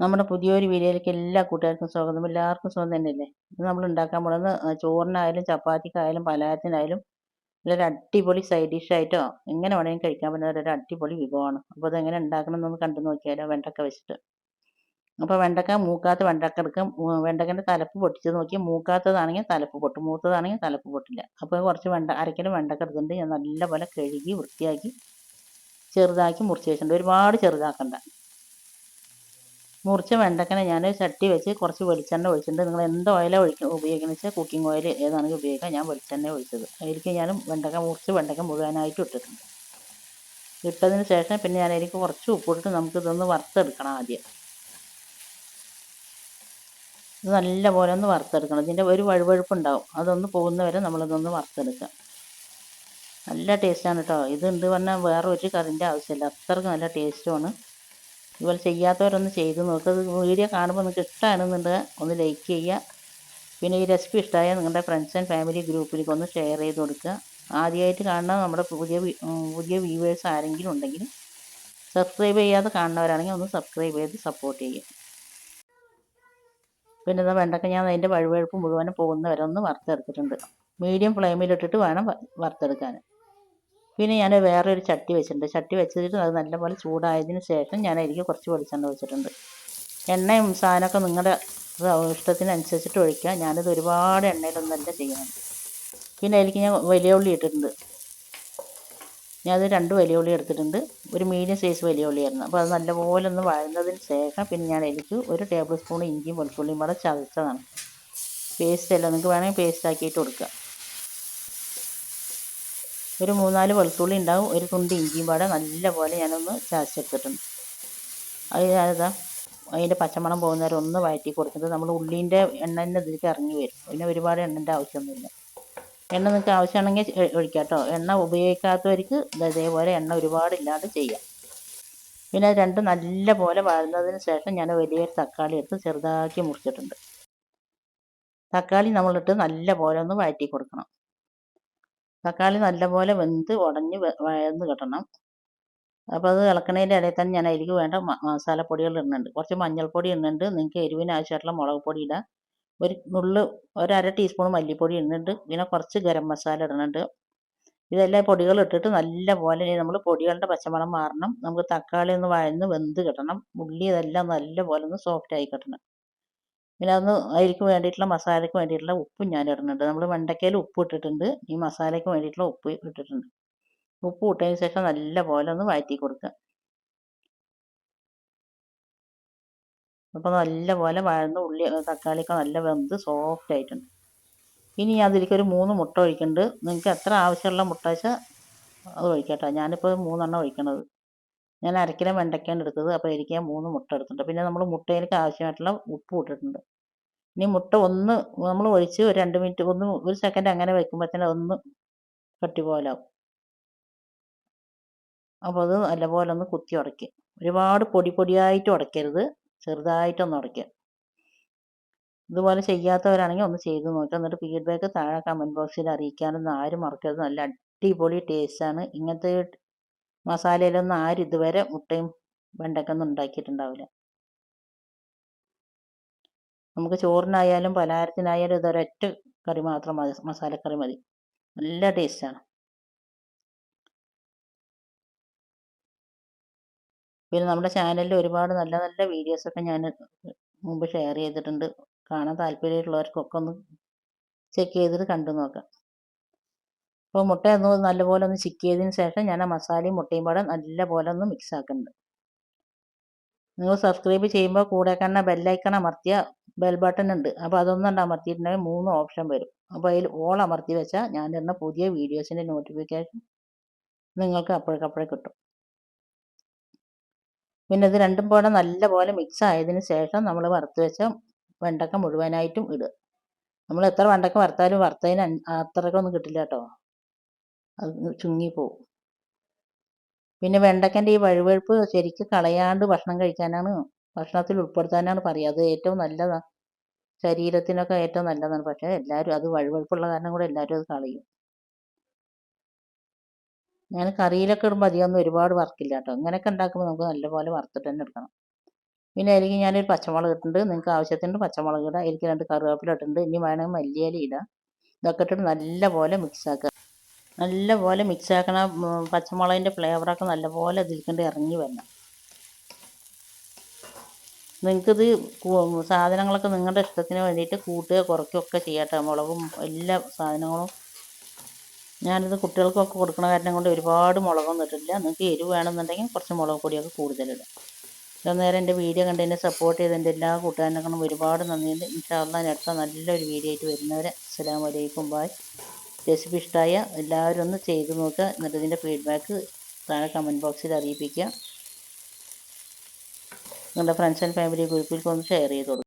നമ്മുടെ പുതിയൊരു വീഡിയോയിലേക്ക് എല്ലാ കൂട്ടുകാർക്കും സ്വാഗതം. എല്ലാവർക്കും സുഖം തന്നെയല്ലേ? ഇത് നമ്മൾ ഉണ്ടാക്കാൻ പോകുന്നത് ചോറിനായാലും ചപ്പാത്തിക്കായാലും പലഹാരത്തിനായാലും നല്ലൊരു അടിപൊളി സൈഡ് ഡിഷായിട്ടോ എങ്ങനെ വേണമെങ്കിലും കഴിക്കാൻ പറ്റുന്ന ഒരു അടിപൊളി വിഭവമാണ്. അപ്പോൾ അതെങ്ങനെ ഉണ്ടാക്കണം എന്നൊന്ന് കണ്ടു നോക്കിയാലോ വെണ്ടക്ക വെച്ചിട്ട്. അപ്പോൾ വെണ്ടക്ക മൂക്കാത്ത വെണ്ടക്ക എടുക്കാം. വെണ്ടക്കന്റെ തലപ്പ് പൊട്ടിച്ച് നോക്കി. മൂക്കാത്തതാണെങ്കിൽ തലപ്പ് പൊട്ടും. മൂത്തതാണെങ്കിൽ തലപ്പ് പൊട്ടില്ല. അപ്പോൾ കുറച്ച് വെണ്ട അരക്കിലും വെണ്ടക്ക എടുത്തിട്ട് ഞാൻ നല്ലപോലെ കഴുകി വൃത്തിയാക്കി ചെറുതാക്കി മുറിച്ച് വെച്ചിട്ടുണ്ട്. ഒരുപാട് ചെറുതാക്കണ്ട. മുറിച്ച വെണ്ടക്കനെ ഞാൻ ചട്ടി വെച്ച് കുറച്ച് വെളിച്ചെണ്ണ ഒഴിച്ചിട്ടുണ്ട്. നിങ്ങൾ എന്ത് ഓയിലാണ് ഒഴിക്കുക ഉപയോഗിക്കുന്നത് വെച്ചാൽ കുക്കിംഗ് ഓയിൽ ഏതാണെങ്കിൽ ഉപയോഗിക്കാം. ഞാൻ വെളിച്ചെണ്ണ ഒഴിച്ചത്. അതിലേക്ക് ഞാൻ വെണ്ടക്ക മുറിച്ച് വെണ്ടക്ക മുഴുവനായിട്ട് ഇട്ടിട്ടുണ്ട്. ഇട്ടതിന് ശേഷം പിന്നെ ഞാൻ എനിക്ക് കുറച്ച് ഉപ്പിട്ടിട്ട് നമുക്ക് ഇതൊന്ന് വറുത്തെടുക്കണം ആദ്യം. ഇത് നല്ല പോലെ ഒന്ന് വറുത്തെടുക്കണം. ഇതിന്റെ ഒരു വഴുവഴുപ്പ് ഉണ്ടാവും അതൊന്ന് പോകുന്ന വരെ നമ്മളിതൊന്ന് വറുത്തെടുക്കാം നല്ല ടേസ്റ്റാണ് കേട്ടോ ഇത് ഉണ്ട് പറഞ്ഞാൽ വേറെ ഒരു കറിന്റെ ആവശ്യമില്ല. അത്രയ്ക്ക് നല്ല ടേസ്റ്റുമാണ് ഇതുപോലെ ചെയ്യാത്തവരൊന്ന് ചെയ്ത് നോക്കുക വീഡിയോ കാണുമ്പോൾ നിങ്ങൾക്ക് ഇഷ്ടമാണെന്നുണ്ടെങ്കിൽ ഒന്ന് ലൈക്ക് ചെയ്യുക പിന്നെ ഈ റെസിപ്പി ഇഷ്ടമായാൽ നിങ്ങളുടെ ഫ്രണ്ട്സ് ആൻഡ് ഫാമിലി ഗ്രൂപ്പിലേക്ക് ഒന്ന് ഷെയർ ചെയ്ത് കൊടുക്കുക. ആദ്യമായിട്ട് കാണുന്ന നമ്മുടെ പുതിയ പുതിയ വ്യൂവേഴ്സ് ആരെങ്കിലും ഉണ്ടെങ്കിൽ സബ്സ്ക്രൈബ് ചെയ്യാതെ കാണുന്നവരാണെങ്കിൽ ഒന്ന് സബ്സ്ക്രൈബ് ചെയ്ത് സപ്പോർട്ട് ചെയ്യുക. പിന്നെ ഇതാ വെണ്ടക്ക ഞാൻ അതിന്റെ വഴുവഴുപ്പ് മുഴുവനും പോകുന്നവരെ ഒന്ന് വറുത്തെടുത്തിട്ടുണ്ട്. മീഡിയം ഫ്ലെയിമിലിട്ടിട്ട് വേണം വറുത്തെടുക്കാൻ. പിന്നെ ഞാൻ വേറെ ഒരു ചട്ടി വെച്ചിട്ടുണ്ട്. ചട്ടി വെച്ചിട്ട് അത് നല്ലപോലെ ചൂടായതിന് ശേഷം ഞാൻ അതിലേക്ക് കുറച്ച് വെളിച്ചെണ്ണ ഒഴിച്ചിട്ടുണ്ട്. എണ്ണയും സാധനമൊക്കെ നിങ്ങളുടെ ഇഷ്ടത്തിനനുസരിച്ചിട്ട് ഒഴിക്കുക. ഞാനിത് ഒരുപാട് എണ്ണയിലൊന്നല്ല ചെയ്യുന്നത്. പിന്നെ അതിലേക്ക് ഞാൻ വലിയ ഉള്ളി ഇട്ടിട്ടുണ്ട്. ഞാനത് രണ്ട് വലിയ ഉള്ളി എടുത്തിട്ടുണ്ട്. ഒരു മീഡിയം സൈസ് വലിയ ഉള്ളിയായിരുന്നു. അപ്പോൾ അത് നല്ലപോലെ ഒന്ന് വഴന്നതിന് ശേഷം പിന്നെ ഞാൻ എനിക്ക് ഒരു ടേബിൾ സ്പൂൺ ഇഞ്ചിയും വെളുത്തുള്ളിയും കൂടെ ചതച്ചതാണ്. പേസ്റ്റ് അല്ല നിങ്ങൾക്ക് വേണമെങ്കിൽ പേസ്റ്റ് ആക്കിയിട്ട് കൊടുക്കുക ഒരു മൂന്നാൽ വെളുത്തുള്ളി ഉണ്ടാവും ഒരു തുണ്ട് ഇഞ്ചിയും പാടെ നല്ലപോലെ ഞാനൊന്ന് ചതച്ചെടുത്തിട്ടുണ്ട്. അത് ഞാനിതാ അതിന്റെ പച്ചമണം പോകുന്നവരെ ഒന്ന് വഴറ്റി കൊടുത്തിട്ട് നമ്മൾ ഉള്ളീന്റെ എണ്ണ തന്നെ ഇതിലേക്ക് ഇറങ്ങി വരും. പിന്നെ ഒരുപാട് എണ്ണന്റെ ആവശ്യമൊന്നുമില്ല. എണ്ണ നിങ്ങൾക്ക് ആവശ്യമാണെങ്കിൽ ഒഴിക്കാം കേട്ടോ എണ്ണ ഉപയോഗിക്കാത്തവർക്ക് ഇതേപോലെ എണ്ണ ഒരുപാട് ഇല്ലാതെ ചെയ്യാം. പിന്നെ അത് രണ്ടും നല്ല പോലെ വഴന്നതിന് ശേഷം ഞാൻ വലിയൊരു തക്കാളി എടുത്ത് ചെറുതാക്കി മുറിച്ചിട്ടുണ്ട്. തക്കാളി നമ്മളിട്ട് നല്ല പോലെ ഒന്ന് വഴറ്റി കൊടുക്കണം. തക്കാളി നല്ലപോലെ വെന്ത് ഉടഞ്ഞ് വഴന്ന് കിട്ടണം. അപ്പോൾ അത് ഇളക്കണേന്റെ ഇടയിൽ തന്നെ ഞാൻ അതിലേക്ക് വേണ്ട മസാലപ്പൊടികൾ ഇടുന്നുണ്ട്. കുറച്ച് മഞ്ഞൾപ്പൊടി ഇടുന്നുണ്ട്. നിങ്ങൾക്ക് എരിവിന് ആവശ്യമായിട്ടുള്ള മുളക് പൊടി ഇടാം. ഒരു നുള്ള് ഒരു അര ടീസ്പൂൺ മല്ലിപ്പൊടി ഇടുന്നുണ്ട്. പിന്നെ കുറച്ച് ഗരം മസാല ഇടുന്നുണ്ട്. ഇതെല്ലാം പൊടികൾ ഇട്ടിട്ട് നല്ല പോലെ നമ്മൾ പൊടികളുടെ പച്ചമണം മാറണം. നമുക്ക് തക്കാളി ഒന്ന് വഴന്ന് വെന്ത് കിട്ടണം. ഉള്ളി ഇതെല്ലാം നല്ല പോലെ ഒന്ന് സോഫ്റ്റ് ആയി കിട്ടണം. പിന്നെ അതൊന്ന് അതിലേക്ക് വേണ്ടിയിട്ടുള്ള മസാലയ്ക്ക് വേണ്ടിയിട്ടുള്ള ഉപ്പും ഞാൻ ഇടുന്നുണ്ട്. നമ്മൾ വെണ്ടയ്ക്കയിൽ ഉപ്പ് ഇട്ടിട്ടുണ്ട്. ഈ മസാലയ്ക്ക് വേണ്ടിയിട്ടുള്ള ഉപ്പ് ഇട്ടിട്ടുണ്ട്. ഉപ്പ് ഇട്ടതിന് ശേഷം നല്ല പോലെ ഒന്ന് വഴറ്റി കൊടുക്കുക അപ്പോൾ നല്ല പോലെ വഴന്ന് ഉള്ളി തക്കാളിയൊക്കെ നല്ല വെന്ത് സോഫ്റ്റ് ആയിട്ടുണ്ട്. ഇനി അതിലേക്ക് ഒരു മൂന്ന് മുട്ട ഒഴിക്കുന്നുണ്ട്. നിങ്ങൾക്ക് എത്ര ആവശ്യമുള്ള മുട്ട വെച്ചാൽ അത് ഒഴിക്കട്ടെ. ഞാനിപ്പോൾ മൂന്നെണ്ണം ഒഴിക്കണത്. ഞാൻ അരക്കിലോ വെണ്ടയ്ക്കാണ് എടുത്തത്. അപ്പോൾ എനിക്ക് മൂന്ന് മുട്ട എടുത്തിട്ടുണ്ട്. പിന്നെ നമ്മൾ മുട്ടയിലേക്ക് ആവശ്യമായിട്ടുള്ള ഉപ്പ് ഇട്ടിട്ടുണ്ട്. ഇനി മുട്ട ഒന്ന് നമ്മൾ ഒഴിച്ച് ഒരു രണ്ട് മിനിറ്റ് ഒന്ന് ഒരു സെക്കൻഡ് അങ്ങനെ വെക്കുമ്പോഴത്തേനും ഒന്ന് കട്ടി പോലാവും. അപ്പോൾ അത് നല്ലപോലെ ഒന്ന് കുത്തി ഉടയ്ക്കുക ഒരുപാട് പൊടി പൊടിയായിട്ട് ഉടയ്ക്കരുത്. ചെറുതായിട്ടൊന്ന് ഉടയ്ക്കുക ഇതുപോലെ ചെയ്യാത്തവരാണെങ്കിൽ ഒന്ന് ചെയ്ത് നോക്കുക എന്നിട്ട് ഫീഡ്ബാക്ക് താഴെ കമന്റ് ബോക്സിൽ അറിയിക്കാനൊന്നും ആരും മറക്കരുത്. നല്ല അടിപൊളി ടേസ്റ്റാണ് ഇങ്ങനത്തെ മസാലയിലൊന്നും ആരും ഇതുവരെ മുട്ടയും വെണ്ടക്കൊന്നും ഉണ്ടാക്കിയിട്ടുണ്ടാവില്ല. നമുക്ക് ചോറിനായാലും പലഹാരത്തിനായാലും ഇതൊരൊറ്റ കറി മാത്രം മതി മസാലക്കറി മതി. നല്ല ടേസ്റ്റാണ് പിന്നെ നമ്മുടെ ചാനലിൽ ഒരുപാട് നല്ല നല്ല വീഡിയോസൊക്കെ ഞാൻ മുമ്പ് ഷെയർ ചെയ്തിട്ടുണ്ട്. കാണാൻ താല്പര്യമുള്ളവർക്കൊക്കെ ഒന്ന് ചെക്ക് ചെയ്തിട്ട് കണ്ടു നോക്കാം അപ്പോൾ മുട്ട ഒന്ന് നല്ലപോലെ ഒന്ന് ചിക്ക് ചെയ്തതിന് ശേഷം ഞാൻ ആ മസാലയും മുട്ടയും പാടെ നല്ലപോലെ ഒന്ന് മിക്സ് ആക്കുന്നുണ്ട് നിങ്ങൾ സബ്സ്ക്രൈബ് ചെയ്യുമ്പോൾ കൂടെ കണ്ണ ബെല്ലൈക്കൺ അമർത്തിയ ബെൽ ബട്ടൺ ഉണ്ട്. അപ്പോൾ അതൊന്നും അമർത്തിയിട്ടുണ്ടെങ്കിൽ മൂന്ന് ഓപ്ഷൻ വരും. അപ്പോൾ അതിൽ ഓൾ അമർത്തി വെച്ചാൽ ഞാൻ തരുന്ന പുതിയ വീഡിയോസിന്റെ നോട്ടിഫിക്കേഷൻ നിങ്ങൾക്ക് അപ്പോഴേക്കപ്പോഴേ കിട്ടും. പിന്നെ ഇത് രണ്ടും കൂടെ നല്ലപോലെ മിക്സ് ആയതിന് ശേഷം നമ്മൾ വറുത്ത് വെച്ച വെണ്ടക്ക മുഴുവനായിട്ടും ഇടുക. നമ്മൾ എത്ര വെണ്ടക്ക വറുത്താലും വറുത്തതിന് അത്രയ്ക്കൊന്നും കിട്ടില്ല കേട്ടോ. അത് ചുങ്ങിപ്പോവും പിന്നെ വെണ്ടക്കന്റെ ഈ വഴുവഴുപ്പ് ശരിക്കും കളയാണ്ട് ഭക്ഷണം കഴിക്കാനാണ് ഭക്ഷണത്തിൽ ഉൾപ്പെടുത്താനാണ് പറയുക. അത് ഏറ്റവും നല്ലതാണ് ശരീരത്തിനൊക്കെ ഏറ്റവും നല്ലതാണ്. പക്ഷേ എല്ലാവരും അത് വഴുവഴുപ്പുള്ള കാരണം കൂടെ എല്ലാവരും അത് കളയും. ഞാൻ കറിയിലൊക്കെ ഇടുമ്പോൾ അധികമൊന്നും ഒരുപാട് വർക്കില്ല കേട്ടോ. ഇങ്ങനെയൊക്കെ ഉണ്ടാക്കുമ്പോൾ നമുക്ക് നല്ലപോലെ വറുത്തിട്ട് തന്നെ എടുക്കണം. പിന്നെ അതിലേക്ക് ഞാനൊരു പച്ചമുളക് ഇട്ടിട്ടുണ്ട്. നിങ്ങൾക്ക് ആവശ്യത്തിന് പച്ചമുളക് ഇടാം. എനിക്ക് രണ്ട് കറിവേപ്പില ഇട്ടിട്ടുണ്ട്. ഇനി വേണമെങ്കിൽ മല്ലിയില ഇടാം. ഇതൊക്കെ ഇട്ടിട്ട് നല്ലപോലെ മിക്സ് ആക്കുക. നല്ലപോലെ മിക്സ് ആക്കണം പച്ചമുളകിന്റെ ഫ്ലേവറൊക്കെ നല്ലപോലെ ഇതിൽക്കൊണ്ട് ഇറങ്ങി വരണം. നിങ്ങൾക്കിത് സാധനങ്ങളൊക്കെ നിങ്ങളുടെ ഇഷ്ടത്തിന് വേണ്ടിയിട്ട് കൂട്ടുക കുറയ്ക്കുകയൊക്കെ ചെയ്യാട്ടോ. മുളകും എല്ലാ സാധനങ്ങളും. ഞാനിത് കുട്ടികൾക്കൊക്കെ കൊടുക്കുന്ന കാരണം കൊണ്ട് ഒരുപാട് മുളകൊന്നും ഇട്ടില്ല നിങ്ങൾക്ക് എരിവ് വേണമെന്നുണ്ടെങ്കിൽ കുറച്ച് മുളക് പൊടിയൊക്കെ കൂടുതലിടാം ഇത്ര നേരം എന്റെ വീഡിയോ കണ്ടതിനെ സപ്പോർട്ട് ചെയ്ത് എന്റെ എല്ലാ കൂട്ടുകാരനൊക്കെ ഒരുപാട് നന്ദിയുണ്ട്. ഇൻഷാല്ല അടുത്ത നല്ലൊരു വീഡിയോ ആയിട്ട് വരുന്നവരെ. അസ്സാം വലൈക്കും ബായ് റെസിപ്പി ഇഷ്ടമായ എല്ലാവരും ഒന്ന് ചെയ്ത് നോക്കുക എന്നിട്ട് ഇതിന്റെ ഫീഡ്ബാക്ക് താഴെ കമന്റ് ബോക്സിൽ അറിയിപ്പിക്കുക നിങ്ങളുടെ ഫ്രണ്ട്സ് ആൻഡ് ഫാമിലി ഗ്രൂപ്പിൽ ഒന്ന് ഷെയർ ചെയ്ത് കൊടുക്കുക